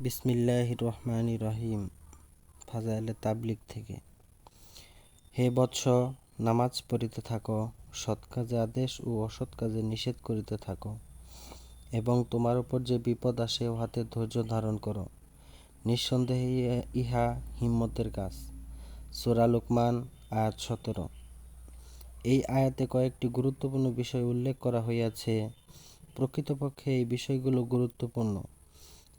বিসমিল্লাহ রহমান রহিম, ফাজাইলে তাবলিক থেকে। হে বৎস, নামাজ পড়িতে থাকো, সৎ কাজে আদেশ ও অসৎ কাজে নিষেধ করিতে থাকো, এবং তোমার উপর যে বিপদ আসে উহাতে ধৈর্য ধারণ করো। নিঃসন্দেহে ইহা হিম্মতের কাজ। সোরা লুকমান, আয়াত সতেরো। এই আয়াতে কয়েকটি গুরুত্বপূর্ণ বিষয় উল্লেখ করা হইয়াছে। প্রকৃতপক্ষে এই বিষয়গুলো গুরুত্বপূর্ণ।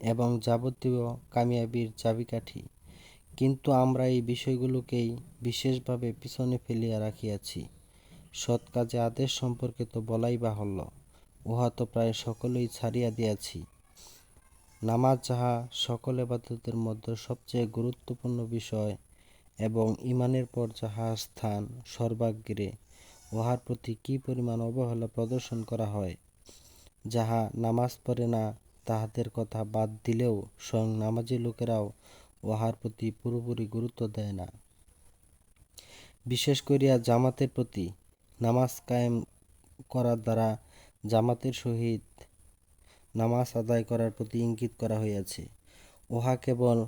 এবং যাবতীয় কামিয়াবির চাবিকাঠি। কিন্তু আমরা এই বিষয়গুলোকেই বিশেষভাবে পিছনে ফেলিয়া রাখিয়াছি। সৎ কাজে আদেশ সম্পর্কে তো বলাই বাহুল্য, উহা তো প্রায় সকলেই ছাড়িয়া দিয়াছি। নামাজ যাহা সকল এবাদতের মধ্যে সবচেয়ে গুরুত্বপূর্ণ বিষয় এবং ইমানের পর যাহা স্থান সর্বাগ্রে, উহার প্রতি কি পরিমাণ অবহেলা প্রদর্শন করা হয়, যাহা নামাজ পড়ে না তাহাদের কথা বাদ দিলেও স্বয়ং নামাজি লোকেরাও উহার প্রতি পুরোপুরি গুরুত্ব দেয় না। বিশেষ করিয়া জামাতের প্রতি নামাজ কায়েম করার দ্বারা জামাতের সহিত নামাজ আদায় করার প্রতি ইঙ্গিত করা হইয়াছে। উহা কেবল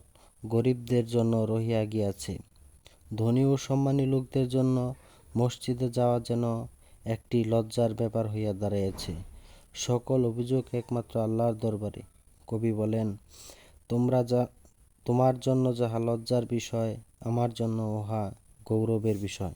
গরিবদের জন্য রহিয়া গিয়াছে। ধনী ও সম্মানী লোকদের জন্য মসজিদে যাওয়া যেন একটি লজ্জার ব্যাপার হইয়া দাঁড়াইয়াছে। সকল অভিযোগ একমাত্র আল্লাহর দরবারে। কবি বলেন, তোমরা যা, তোমার জন্য যাহা লজ্জার বিষয়, আমার জন্য উহা গৌরবের বিষয়।